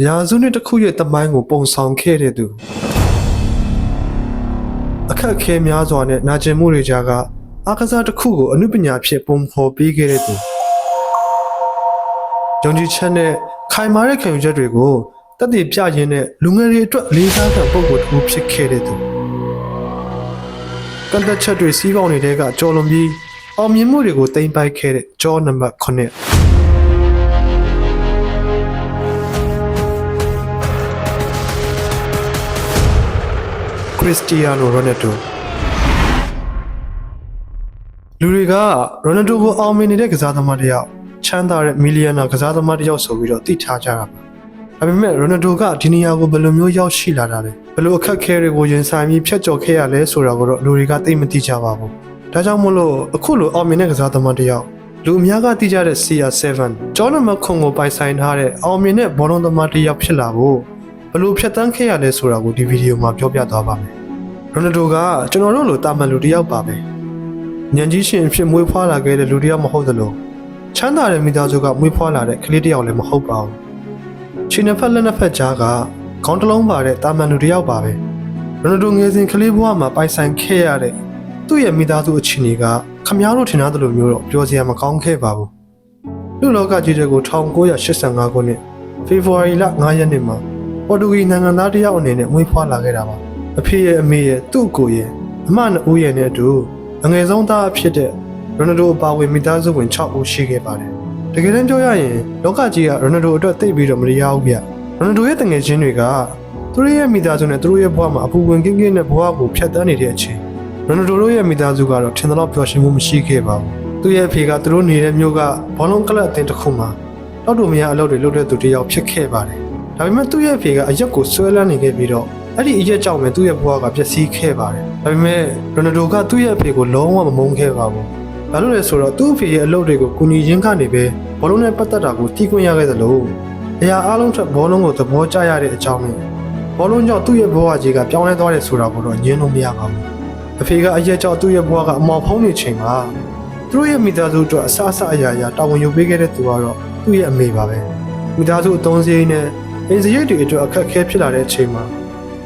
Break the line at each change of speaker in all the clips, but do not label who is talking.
ရာစုနှစ်တစ်ခုရဲ့တမိုင်းကိုပုံဆောင်ခဲ့တဲ့သူအခက်အခဲများစွာနဲ့နာကျင်မှုတွေကြားကအားကစားတစ်ခုကိုအနုပညာဖြစ်ပုံဖော်ပေးခဲ့တဲ့သူယုံကြည်ချက်နဲ့ခိုင်မာတဲ့ခံယူချက်တွေကိုတက်တည်ပြရင်းနဲ့လူငယ်တွေအတွက်လေးစားတဲ့ပုံကိုယ်တစ်ခုဖြစ်ခဲ့တဲ့သူကန့်သက်ချက်တွေစီးပေါင်းနေတဲ့ကကြော်လွန်ပြီးအောင်မြင်မှုတွေကိုတင်ပိုက်ခဲ့တဲ့ကြောနံပါတ်9 ခရစ္စတီယာနိုရိုနယ်ဒိုလူတွေကရိုနယ်ဒိုကိုအောင်မြင်နေတဲ့ကစားသမားတစ်ယောက်ချမ်းသာတဲ့မီလီယံနာကစားသမားတစ်ယောက်ဆိုပြီးတော့သိထားကြတာပါဒါပေမဲ့ရိုနယ်ဒိုကဒီနေရာကိုဘယ်လိုမျိုးရောက်ရှိလာတာလဲဘယ်လိုအခက်အခဲတွေကိုရင်ဆိုင်ပြီးဖြတ်ကျော်ခဲ့ရလဲဆိုတာကိုတော့လူတွေကသိမသိကြပါဘူးဒါကြောင့်မို့လို့အခုလိုအောင်မြင်တဲ့ကစားသမားတစ်ယောက်လူအများကသိကြတဲ့ CR7 ကျောင်းနံပါတ်ခွန်ကိုပိုင်ဆိုင်ထားတဲ့အောင်မြင်တဲ့ဘောလုံးသမားတစ်ယောက်ဖြစ်လာဖို့ ဘယ်လိုဖြတ်တန်းခဲ့ရလဲဆိုတာကိုဒီဗီဒီယိုမှာပြောပြသွားပါမယ်ရိုနယ်ဒိုကကျွန်တော်တို့လိုတာမန်လူတစ်ယောက်ပါပဲညံကြီးရှင်အဖြစ်မွေးဖွားလာခဲ့တဲ့လူတစ်ယောက်မဟုတ်သလိုချမ်းသာတဲ့မိသားစုကမွေးဖွားလာတဲ့ကလေးတစ်ယောက်လည်းမဟုတ်ပါဘူးခြေနှစ်ဖက်လက်နှစ်ဖက်ကြားကခေါင်းတစ်လုံးပါတဲ့တာမန်လူတစ်ယောက်ပါပဲရိုနယ်ဒိုငယ်စဉ်ကလေးဘဝမှာပိုင်ဆိုင်ခဲ့ရတဲ့သူ့ရဲ့မိသားစုအခြေအနေကခမားတို့ထင်ထားသလိုမျိုးတော့ပြောစရာမကောင်းခဲ့ပါဘူးလူလောကကြီးတွေကို1985ခုနှစ်ဖေဖော်ဝါရီလ9ရက်နေ့မှာ ပေါ်တူဂီနိုင်ငံသားတစ်ယောက်အနေနဲ့မွေးဖွားလာခဲ့တာပါအဖေရဲ့အမေရဲ့သူ့ကိုယ်ရဲ့အမနှစ်ဦးရဲ့နဲ့အတူအငယ်ဆုံးသားဖြစ်တဲ့ရိုနယ်ဒိုအပါအဝင်မိသားစုဝင်6ဦးရှိခဲ့ပါတယ်။တကယ်တမ်းပြောရရင်လောကကြီးကရိုနယ်ဒိုအတွက်သိပ်ပြီးတော့မရဘူးဗျ။ရိုနယ်ဒိုရဲ့တငယ်ချင်းတွေကသူတို့ရဲ့မိသားစုနဲ့သူတို့ရဲ့ဘဝမှာအပူဝင်ကင်းကင်းနဲ့ဘဝကိုဖျက်ဆီးနေတဲ့အချိန်ရိုနယ်ဒိုတို့ရဲ့မိသားစုကတော့ထင်သလောက်ပျော်ရွှင်မှုမရှိခဲ့ပါဘူး။သူ့ရဲ့အဖေကသူတို့နေတဲ့မြို့ကဘောလုံးကလပ်အသင်းတစ်ခုမှာတောက်တူမရအလုပ်တွေလုပ်တဲ့သူတစ်ယောက်ဖြစ်ခဲ့ပါတယ်။ ဒါပေမဲ့သူ့ရဲ့အဖေကအရက်ကိုဆွဲလန်းနေခဲ့ပြီးတော့အဲ့ဒီအရက်ကြောင့်ပဲသူ့ရဲ့ဘဝကပျက်စီးခဲ့ပါတယ်။ဒါပေမဲ့ရိုနယ်ဒိုကသူ့ရဲ့အဖေကိုလုံးဝမမုန်းခဲ့ပါဘူး။ဘာလို့လဲဆိုတော့သူ့အဖေရဲ့အလုပ်တွေကိုကူညီရင်းကနေပဲဘောလုံးနဲ့ပတ်သက်တာကိုတီးခွင့်ရခဲ့သလိုအရာအလုံးထက်ဘောလုံးကိုသဘောကျရတဲ့အကြောင်းနဲ့ဘောလုံးကြောင့်သူ့ရဲ့ဘဝကြီးကပြောင်းလဲသွားတယ်ဆိုတာကိုတော့ညင်းလို့မရပါဘူး။အဖေကအရက်ကြောင့်သူ့ရဲ့ဘဝကအမောင်ဖုံးနေချိန်မှာသူတို့ရဲ့မိသားစုအတွက်အဆအဆအရာရာတာဝန်ယူပေးခဲ့တဲ့သူကတော့သူ့ရဲ့အမေပါပဲ။မိသားစုအသုံးစရိတ်နဲ့ အင်စရိတ်တွေအတွက်အခက်အခဲဖြစ်လာတဲ့အချိန်မှာ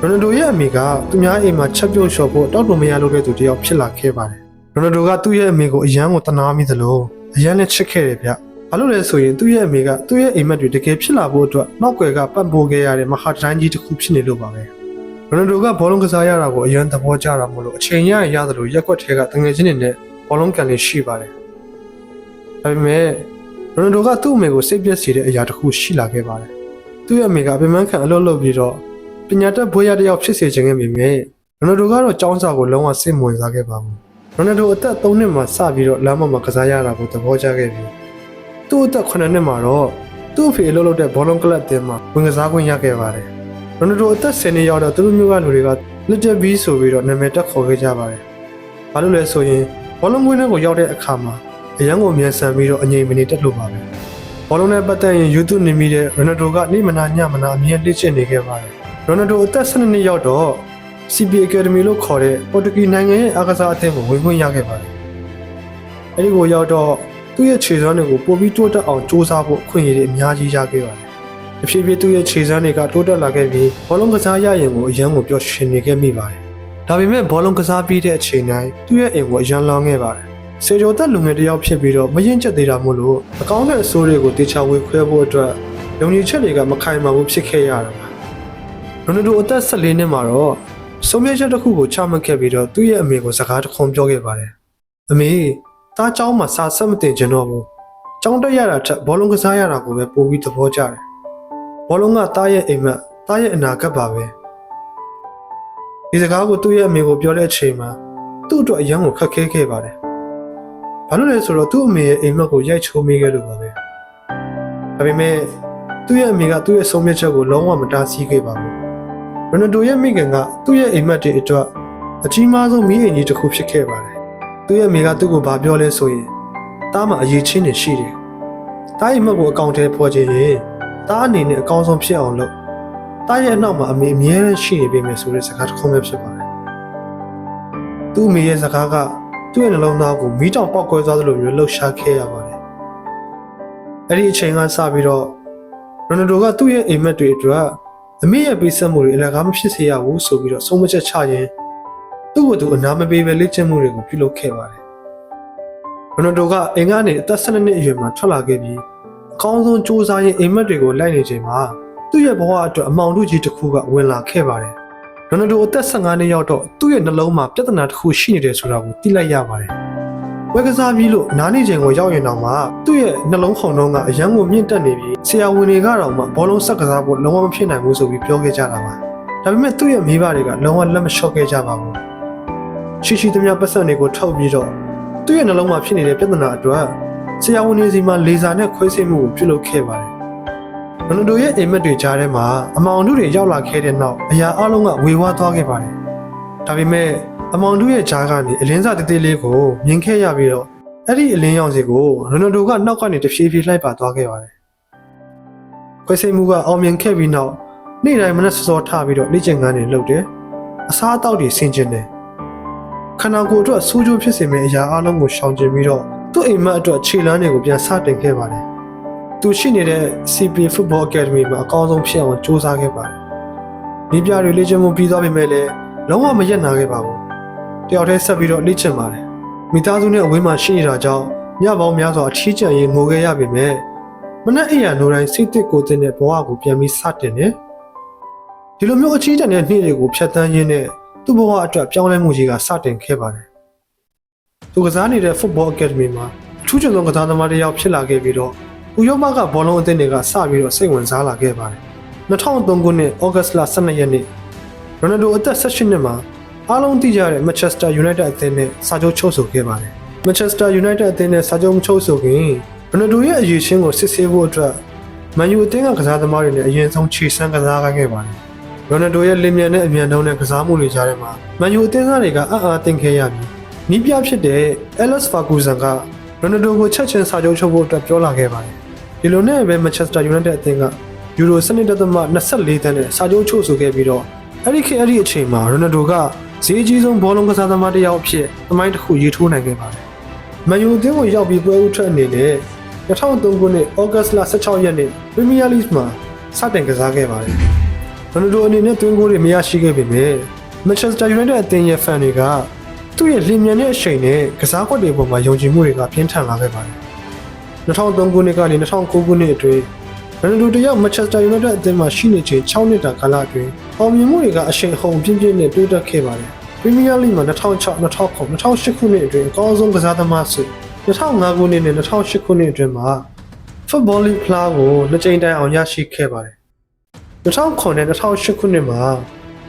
ရိုနယ်ဒိုရဲ့အမေကသူများအိမ်မှာချက်ပြုတ်လျှော်ဖို့တောက်တူမရလို့တဲ့သူတယောက်ဖြစ်လာခဲ့ပါတယ်။ရိုနယ်ဒိုကသူ့ရဲ့အမေကိုအယမ်းကိုတနာမိသလိုအယမ်းနဲ့ချစ်ခဲ့တယ်ဗျ။ဘာလို့လဲဆိုရင်သူ့ရဲ့အမေကသူ့ရဲ့အိမ်မက်တွေတကယ်ဖြစ်လာဖို့အတွက်နောက်ွယ်ကပတ်ပိုးခဲ့ရတဲ့မဟာတန်းကြီးတစ်ခုဖြစ်နေလို့ပါပဲ။ရိုနယ်ဒိုကဘောလုံးကစားရတာကိုအယမ်းသဘောကျတာမို့လို့အချိန်ရရင်ရသလိုရက်ွက်ထဲကတငယ်ချင်းတွေနဲ့ဘောလုံးကန်လေးရှိပါတယ်။ဒါပေမဲ့ရိုနယ်ဒိုကသူ့အမေကိုစိတ်ပျက်စေတဲ့အရာတစ်ခုရှိလာခဲ့ပါတယ်။ သူ့ရဲ့အမေကဗမန်းခံအလုပ်လုပ်ပြီးတော့ပညာတတ်ဘွေးရတစ်ယောက်ဖြစ်စေချင်ခဲ့ပေမဲ့ရိုနယ်ဒိုကတော့ចောင်းစာကိုလုံးဝစိတ်မဝင်စားခဲ့ပါဘူးရိုနယ်ဒိုအသက်3နှစ်မှာစပြီးတော့လမ်းမမှာကစားရတာကိုသဘောကျခဲ့ပြီးသူ့အသက်9နှစ်မှာတော့သူ့အဖေအလုပ်လုပ်တဲ့ဘောလုံးကလပ်တင်မှာဝင်ကစားခွင့်ရခဲ့ပါတယ်ရိုနယ်ဒိုအသက်10နှစ်ရောက်တော့သူတို့မျိုးကလူတွေက Little B ဆိုပြီးတော့နာမည်တက်ခေါ်ခဲ့ကြပါတယ်ဘာလို့လဲဆိုရင်ဘောလုံးကွင်းထဲကိုရောက်တဲ့အခါမှာအရန်ကိုမြန်ဆန်ပြီးတော့အငြိမ်မနေတက်လို့ပါပဲ ဘောလုံးနဲ့ပတ်သက်ရင် YouTube နေမိတဲ့ရိုနယ်ဒိုကနေ့မနာညမနာအမြဲလေ့ကျင့်နေခဲ့ပါတယ်ရိုနယ်ဒိုအသက်12နှစ်ရောက်တော့ CP Academy လို့ခေါ်တဲ့ပေါ်တူဂီနိုင်ငံရဲ့အားကစားအသင်းကိုဝင်ခွင့်ရခဲ့ပါတယ်။အဲဒီကိုရောက်တော့သူ့ရဲ့ခြေစွမ်းတွေကိုပိုပြီးတိုးတက်အောင်စူးစမ်းဖို့အခွင့်အရေးတွေအများကြီးရခဲ့ပါတယ်။အဖြစ်ဖြစ်သူ့ရဲ့ခြေစွမ်းတွေကတိုးတက်လာခဲ့ပြီးဘောလုံးကစားရရင်ကိုအရန်ကိုပျော်ရွှင်နေခဲ့မိပါတယ်။ဒါပေမဲ့ဘောလုံးကစားပြီးတဲ့အချိန်တိုင်းသူ့ရဲ့အိမ်ကိုအရန်လောင်းခဲ့ပါတယ်။ စေကျော်သက်လူငယ်တစ်ယောက်ဖြစ်ပြီးတော့မရင်ကျက်သေးတာမို့လို့အကောင်းတဲ့အဆိုးတွေကိုတေချာဝေခွဲဖို့အတွက်ယုံကြည်ချက်တွေကမခိုင်မာဘူးဖြစ်ခဲ့ရတာပါ။ ရိုနယ်ဒိုအသက်14နှစ်မှာတော့ဆုံးဖြတ်ချက်တစ်ခုကိုချမှတ်ခဲ့ပြီးတော့သူ့ရဲ့အမေကိုစကားတစ်ခွန်းပြောခဲ့ပါတယ်။အမေတားเจ้าမှာစာဆက်မတင်ချင်တော့ဘူး။ကျောင်းတက်ရတာထက်ဘောလုံးကစားရတာကိုပဲပိုပြီးသဘောကျတယ်။ဘောလုံးကတားရဲ့အိမ်မက်တားရဲ့အနာဂတ်ပါပဲ။ဒီစကားကိုသူ့ရဲ့အမေကိုပြောတဲ့အချိန်မှာသူ့အတွက်အယံကိုခက်ခဲခဲ့ပါတယ်။ ဘာလို့လဲဆိုတော့သူ့အမေရဲ့အိမ်မက်ကိုရိုက်ချိုးမိခဲ့လို့ပါပဲ။ဒါပေမဲ့သူ့ရဲ့အမေကသူ့ရဲ့ဆုံးဖြတ်ချက်ကိုလုံးဝမတားဆီးခဲ့ပါဘူး။ရိုနယ်ဒိုရဲ့မိခင်ကသူ့ရဲ့အိမ်မက်တွေအတွက်အကြီးမားဆုံးမိခင်ကြီးတစ်ခုဖြစ်ခဲ့ပါတယ်။သူ့ရဲ့မိကသူ့ကိုဘာပြောလဲဆိုရင်တားမှာအရေးချင်းနေရှိတယ်။တားအိမ်မက်ကိုအကောင့်ထဲပေါ်ချင်ရင်တားအနေနဲ့အကောင်းဆုံးဖြစ်အောင်လုပ်။တားရဲ့အနောက်မှာအမေအမြဲတမ်းရှိနေပေမယ်ဆိုတဲ့စကားတစ်ခုပဲဖြစ်ပါတယ်။သူ့အမေရဲ့စကားက သူ့ရဲ့နှလုံးသားကိုမီးတောင်ပေါက်ကွဲသွားသလိုမျိုးလှုပ်ရှားခဲ့ရပါတယ်။အဲ့ဒီအချိန်ကစပြီးတော့ရိုနယ်ဒိုကသူ့ရဲ့အိမ်မက်တွေအတွက်အမေရဲ့ပေးဆက်မှုတွေအလကားမဖြစ်စေရဘူးဆိုပြီးတော့ဆုံးမချက်ချရင်သူ့ကိုယ်သူအနာမပေးပဲလေ့ကျင့်မှုတွေကိုပြုလုပ်ခဲ့ပါတယ်ရိုနယ်ဒိုကအိမ်ကနေအသက်12နှစ်အရွယ်မှာထွက်လာခဲ့ပြီးအကောင်းဆုံးစူးစမ်းရင်အိမ်မက်တွေကိုလိုက်နေချိန်မှာသူ့ရဲ့ဘဝအတွက်အမောင်တို့ကြီးတစ်ခုကဝင်လာခဲ့ပါတယ် ရိုနယ်ဒိုအသက်15နှစ်ရောက်တော့သူ့ရဲ့နှလုံးမှာပြဿနာတစ်ခုရှိနေတယ်ဆိုတာကိုသိလိုက်ရပါတယ်ဝက်ကစားပြီးလို့နားနေချိန်ကိုရောက်ရင်တော့မှသူ့ရဲ့နှလုံးခုန်တုံးကအရန်ကိုမြင့်တက်နေပြီးဆရာဝန်တွေကတော့မှဘောလုံးဆက်ကစားဖို့လုံးဝမဖြစ်နိုင်ဘူးဆိုပြီးပြောခဲ့ကြတာပါဒါပေမဲ့သူ့ရဲ့မိဘတွေကလုံးဝလက်မလျှော့ခဲ့ကြပါဘူးရှိရှိသမျှပတ်စံတွေကိုထုတ်ပြီးတော့သူ့ရဲ့နှလုံးမှာဖြစ်နေတဲ့ပြဿနာအတွက်ဆရာဝန်တွေစီမှာလေဆာနဲ့ခွဲစိတ်မှုကိုပြုလုပ်ခဲ့ပါတယ် ဘနဒိုရဲ့အိမ်မက်တွေကြားထဲမှာအမောင်တို့တွေရောက်လာခဲ့တဲ့နောက်အရာအလုံးကဝေဝါးသွားခဲ့ပါတယ်ဒါပေမဲ့အမောင်တို့ရဲ့ဂျားကနေအလင်းစားတေးသေးလေးကိုမြင်ခဲ့ရပြီးတော့အဲ့ဒီအလင်းရောင်စီကိုရိုနယ်ဒိုကနောက်ကနေတဖြည်းဖြည်းလိုက်ပါသွားခဲ့ပါတယ်။ခွဲစိတ်မှုကအောင်မြင်ခဲ့ပြီးနောက်နေ့တိုင်းမနက်စောစောထပြီးတော့လေ့ကျင့်ခန်းတွေလုပ်တယ်။အစားအသောက်တွေဆင်ကျင်တယ်။ခန္ဓာကိုယ်အတွက်စူးကျိုးဖြစ်စေမယ့်အရာအလုံးကိုရှောင်ကျဉ်ပြီးတော့သူ့အိမ်မက်အတွက်ခြေလမ်းတွေကိုပြန်စတင်ခဲ့ပါတယ်။ သူရှိနေတဲ့ CP Football Academy မှာအကောင်းဆုံးဖြစ်အောင်စူးစမ်းခဲ့ပါတယ်။ဒီပြတွေလေ့ကျင့်မှုပြီးသွားပြီမဲ့လည်းလုံးဝမရက်နာခဲ့ပါဘူး။တယောက်တည်းဆက်ပြီးတော့လေ့ကျင့်ပါတယ်မိသားစုနဲ့အဝေးမှာရှိနေတာကြောင့်ညပေါင်းများစွာအထီးကျန်ရင်ငိုခဲ့ရပေမဲ့မနက်အိယာနိုတိုင်းစိတ်တစ်ကိုယ်တင်တဲ့ဘဝကိုပြန်ပြီးစတင်တယ်ဒီလိုမျိုးအထီးကျန်တဲ့နေ့တွေကိုဖျက်ဆီးရင်းနဲ့သူ့ဘဝအတွက်ပြောင်းလဲမှုကြီးကစတင်ခဲ့ပါတယ်သူကစားနေတဲ့ Football Academy မှာအထူးချွန်ဆုံးကစားသမားတစ်ယောက်ဖြစ်လာခဲ့ပြီးတော့ ဥရောပကဘောလုံးအသင်းတွေကစပြီးတော့စိတ်ဝင်စားလာခဲ့ပါတယ်2003ခုနှစ်ဩဂတ်စ်လ12ရက်နေ့ရိုနယ်ဒိုအသက်18နှစ်မှာအားလုံးသိကြတဲ့ Manchester United အသင်းနဲ့စာချုပ်ချုပ်ဆိုခဲ့ပါတယ်။ Manchester United အသင်းနဲ့စာချုပ်မချုပ်ဆိုခင်ဘနဒိုရဲ့အရေးချင်းကိုစစ်ဆေးဖို့အတွက်မန်ယူအသင်းကကစားသမားတွေနဲ့အရင်ဆုံးခြေစမ်းကစားခဲ့ပါတယ်။ရိုနယ်ဒိုရဲ့လင်မြန်တဲ့အမြန်နှုန်းနဲ့ကစားမှုတွေကြားထဲမှာမန်ယူအသင်းသားတွေကအံ့အားသင့်ခဲ့ရပြီးနီးပြဖြစ်တဲ့ Alex Ferguson ကရိုနယ်ဒိုကိုချက်ချင်းစာချုပ်ချုပ်ဖို့အတွက်ပြောလာခဲ့ပါတယ်။ ဒီလိုနဲ့ပဲ Manchester United အသင်းကယူရို12.24တန်းနဲ့စာချုပ်ချုပ်ဆိုခဲ့ပြီးတော့အဲ့ဒီခေတ်အဲ့ဒီအချိန်မှာရိုနယ်ဒိုကဈေးကြီးဆုံးဘောလုံးကစားသမားတစ်ယောက်အဖြစ်အမိုင်းတစ်ခုရေးထိုးနိုင်ခဲ့ပါတယ်။မန်ယူအသင်းကိုရောက်ပြီးပွဲဦးထွက်အနေနဲ့2003ခုနှစ်ဩဂတ်စ်လ16ရက်နေ့ပရီးမီးယားလိဂ်မှာစတင်ကစားခဲ့ပါတယ်။ရိုနယ်ဒိုအနေနဲ့တွင်းဂိုးတွေမရရှိခဲ့ပေမဲ့မန်ချက်စတာယူနိုက်တက်အသင်းရဲ့ဖန်တွေကသူ့ရဲ့လင်မြန်တဲ့အချိန်နဲ့ကစားကွက်တွေပေါ်မှာယုံကြည်မှုတွေကပြင်းထန်လာခဲ့ပါတယ်။ 2003ခုနှစ်ကနေ2009ခုနှစ်အတွင်းရန်ဒူတယောက်မန်ချက်စတာယူနိုက်တက်အသင်းမှာရှိနေချိန်6နှစ်တာကာလအတွင်းအောင်မြင်မှုတွေကအရှိန်အဟုန်ပြင်းပြင်းနဲ့တိုးတက်ခဲ့ပါတယ်။ပရီးမီးယားလိဂ်မှာ2006 2009 2008ခုနှစ်အတွင်းအကောင်းဆုံးကစားသမားဆု2005ခုနှစ်နဲ့2008ခုနှစ်အတွင်းမှာ Football League ဖလားကိုနှစ်ကြိမ်တိုင်အောင်ရရှိခဲ့ပါတယ်။2009နဲ့2008ခုနှစ်မှာ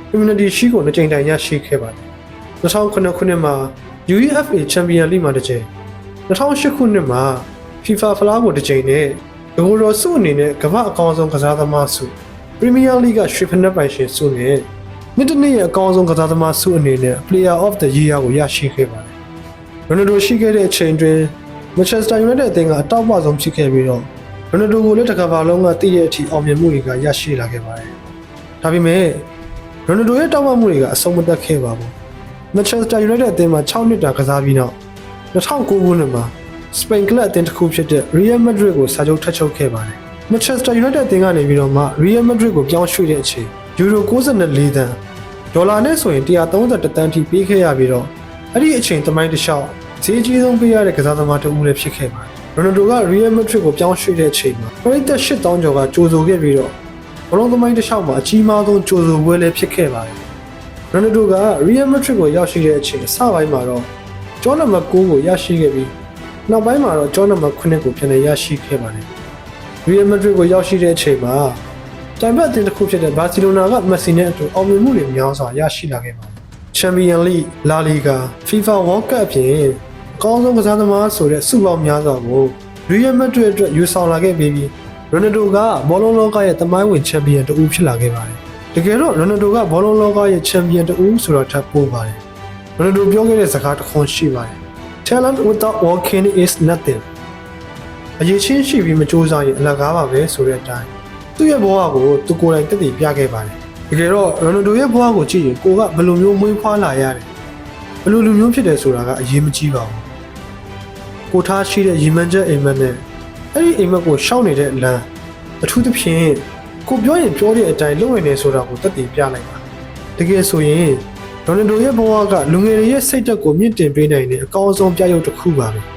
Community Shield ကိုနှစ်ကြိမ်တိုင်ရရှိခဲ့ပါတယ်။2009ခုနှစ်မှာ UEFA Champions League မှာတစ်ကြိမ်2008ခုနှစ်မှာ FIFA ဖလားကိုတစ်ကြိမ်နဲ့ဂိုရောဆုအနေနဲ့ကမ္ဘာအကောင်းဆုံးကစားသမားဆု Premier League ကရွှေဖနက်ပိုင်ရှင်ဆုနဲ့နှစ်တစ်နှစ်ရဲ့အကောင်းဆုံးကစားသမားဆုအနေနဲ့ Player of the Year ကိုရရှိခဲ့ပါတယ်။ရိုနယ်ဒိုရှိခဲ့တဲ့အချိန်တွင် Manchester United အသင်းကအတောက်ပဆုံးဖြစ်ခဲ့ပြီးတော့ရိုနယ်ဒိုကိုလည်းတစ်ကမ္ဘာလုံးကတည့်ရဲ့အထိအောင်မြင်မှုတွေကရရှိလာခဲ့ပါတယ်။ဒါပေမဲ့ရိုနယ်ဒိုရဲ့တောက်ပမှုတွေကအဆုံးမသတ်ခဲ့ပါဘူး။ Manchester United အသင်းမှာ6နှစ်တာကစားပြီးနောက်2009ခုနှစ်မှာ စပိန်ကလပ်အသင်းတစ်ခုဖြစ်တဲ့ Real Madrid ကိုစာချုပ်ထပ်ချုပ်ခဲ့ပါတယ်။ Manchester United အသင်းကနေပြီးတော့မှ Real Madrid ကိုပြောင်းရွှေ့တဲ့အချိန်ယူရို94သန်းဒေါ်လာနဲ့ဆိုရင်131တန်းထိပေးခဲ့ရပြီးတော့အဲ့ဒီအချိန်တမိုင်းတစ်လျှောက်ဈေးကြီးဆုံးပေးရတဲ့ကစားသမားတစ်ဦးလည်းဖြစ်ခဲ့ပါတယ်။ရိုနယ်ဒိုက Real Madrid ကိုပြောင်းရွှေ့တဲ့အချိန်မှာပရိသတ်8000ကျော်ကကြိုဆိုခဲ့ပြီးတော့ဘလုံးသမိုင်းတစ်လျှောက်မှာအကြီးမားဆုံးကြိုဆိုပွဲလည်းဖြစ်ခဲ့ပါတယ်။ရိုနယ်ဒိုက Real Madrid ကိုရောက်ရှိတဲ့အချိန်အစပိုင်းမှာတော့ကျောနံပါတ်9ကိုရရှိခဲ့ပြီး နောက်ပိုင်းမှာတော့ကျောနံပါတ်9ကိုပြန်လည်ရရှိခဲ့ပါတယ်။ Real Madrid ကိုရောက်ရှိတဲ့အချိန်မှာတိုင်ဘက်အသင်းတစ်ခုဖြစ်တဲ့ဘာစီလိုနာကမက်ဆီနဲ့အတူအောင်မြင်မှုတွေများစွာရရှိလာခဲ့ပါတယ်။ Champions League, La Liga, FIFA World Cup အပြင်အကောင်းဆုံးကစားသမားဆိုတဲ့စုပေါင်းများစွာကို Real Madrid အတွက်ယူဆောင်လာခဲ့ပြီးပြီးရိုနယ်ဒိုကဘောလုံးလောကရဲ့သမိုင်းဝင်ချန်ပီယံတဦးဖြစ်လာခဲ့ပါတယ်။တကယ်တော့ရိုနယ်ဒိုကဘောလုံးလောကရဲ့ချန်ပီယံတဦးဆိုတော့ထပ်ပို့ပါတယ်။ရိုနယ်ဒိုပြောခဲ့တဲ့စကားတစ်ခွန်းရှိပါတယ်။ Talent without working is nothing အရေးချင်းရှိပြီးမကြိုးစားရင်အလကားပါပဲဆိုတဲ့အတိုင်းသူ့ရဲ့ဘဝကိုသူကိုယ်တိုင်တက်တည်ပြခဲ့ပါတယ်တကယ်တော့ရိုနယ်ဒိုရဲ့ဘဝကိုကြည့်ရင်ကိုကဘယ်လိုမျိုးမွေးဖွားလာရတယ်ဘယ်လိုလူမျိုးဖြစ်တယ်ဆိုတာကအရေးမကြီးပါဘူးကိုထားရှိတဲ့ရီမန်ချက်အိမ်မက်နဲ့အဲ့ဒီအိမ်မက်ကိုရှောက်နေတဲ့လမ်းအထူးသဖြင့်ကိုပြောရင်ပြောတဲ့အတိုင်းလုပ်ဝင်နေဆိုတာကိုတက်တည်ပြလိုက်ပါတကယ်ဆိုရင် ရိုနယ်ဒိုရဲ့ဘဝကလူငယ်တွေရဲ့စိတ်ဓာတ်ကိုမြင့်တင်ပေးနိုင်တဲ့အကောင်းဆုံးပြရုပ်တစ်ခုပါပဲ